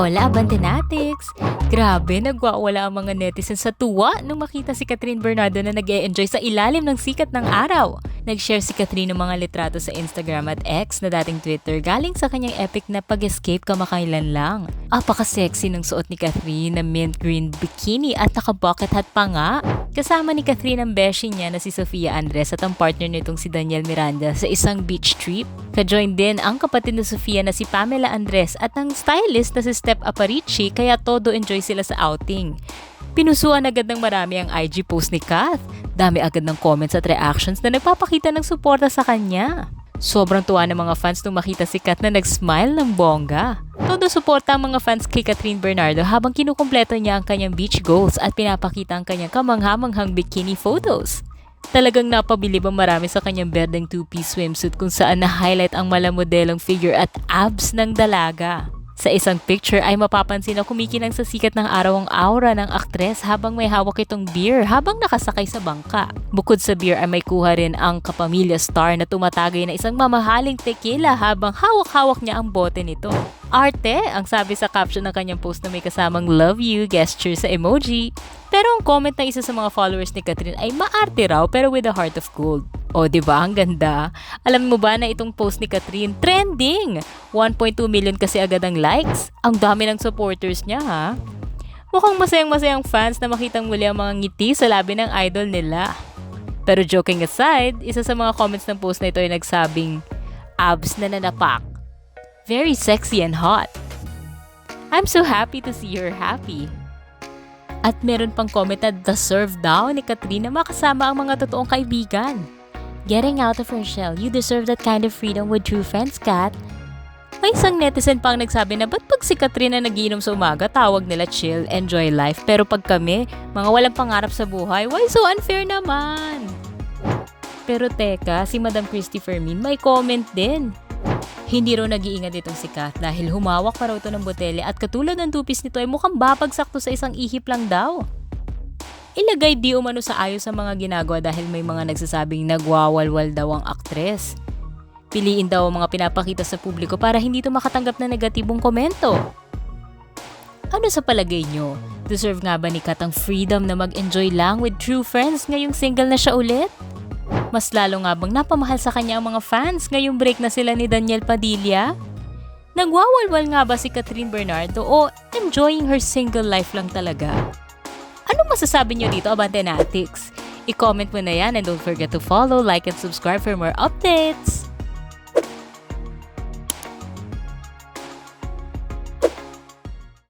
Hola, Abantenatics! Grabe, nagwawala ang mga netizens sa tuwa nung makita si Catherine Bernardo na nag enjoy sa ilalim ng sikat ng araw. Nag-share si Catherine ng mga litrato sa Instagram at X na dating Twitter galing sa kanyang epic na pag-escape kamakailan lang. Apaka-sexy ng suot ni Catherine na mint green bikini at naka-bucket hat pa nga. Kasama ni Catherine ang beshi niya na si Sofia Andres at ang partner nitong si Daniel Miranda sa isang beach trip. Ka-join din ang kapatid ni Sofia na si Pamela Andres at ang stylist na si Steph Aparici kaya todo enjoy sila sa outing. Pinusuan agad ng marami ang IG post ni Kath. Dami agad ng comments at reactions na nagpapakita ng suporta sa kanya. Sobrang tuwa ng mga fans nung makita si Kat na nag-smile ng bongga. Todo suporta ang mga fans kay Catherine Bernardo habang kinukumpleto niya ang kanyang beach goals at pinapakita ang kanyang kamanghamanghang bikini photos. Talagang napabilib ang marami sa kanyang berdeng two-piece swimsuit kung saan na-highlight ang malamodelong figure at abs ng dalaga. Sa isang picture ay mapapansin na kumikinang sa sikat ng araw ang aura ng aktres habang may hawak itong beer habang nakasakay sa bangka. Bukod sa beer ay may kuha rin ang kapamilya star na tumatagay na isang mamahaling tequila habang hawak-hawak niya ang bote nito. Arte ang sabi sa caption ng kanyang post na may kasamang love you gesture sa emoji. Pero ang comment ng isa sa mga followers ni Catherine ay maarte raw pero with a heart of gold. O, di ba? Ang ganda. Alam mo ba na itong post ni Catherine trending? 1.2 million kasi agad ang likes. Ang dami ng supporters niya, ha? Mukhang masayang-masayang fans na makitang muli ang mga ngiti sa labi ng idol nila. Pero joking aside, isa sa mga comments ng post na ito ay nagsabing, abs na nanapak. Very sexy and hot. I'm so happy to see her happy. At meron pang comment na deserve daw ni Katrina makasama ang mga totoong kaibigan. Getting out of her shell, you deserve that kind of freedom with true friends, Kat. May isang netizen pang nagsabi na ba't pag si Katrina nagiinom sa umaga, tawag nila chill, enjoy life. Pero pag kami, mga walang pangarap sa buhay, why so unfair naman? Pero teka, si Madam Christy Fermin may comment din. Hindi raw nag-iingat itong si Kath dahil humawak pa raw ito ng botelya at katulad ng tupis nito ay mukhang babagsak to sa isang ihip lang daw. Ilagay di umano sa ayos sa mga ginagawa dahil may mga nagsasabing nagwawalwal daw ang aktres. Piliin daw ang mga pinapakita sa publiko para hindi ito makatanggap ng negatibong komento. Ano sa palagay nyo? Deserve nga ba ni Kat ang freedom na mag-enjoy lang with true friends ngayong single na siya ulit? Mas lalo nga bang napamahal sa kanya ang mga fans ngayong break na sila ni Daniel Padilla? Nagwawalwal nga ba si Catherine Bernardo o enjoying her single life lang talaga? Masasabi nyo dito, Abantenatics? I-comment mo na yan and don't forget to follow, like, and subscribe for more updates!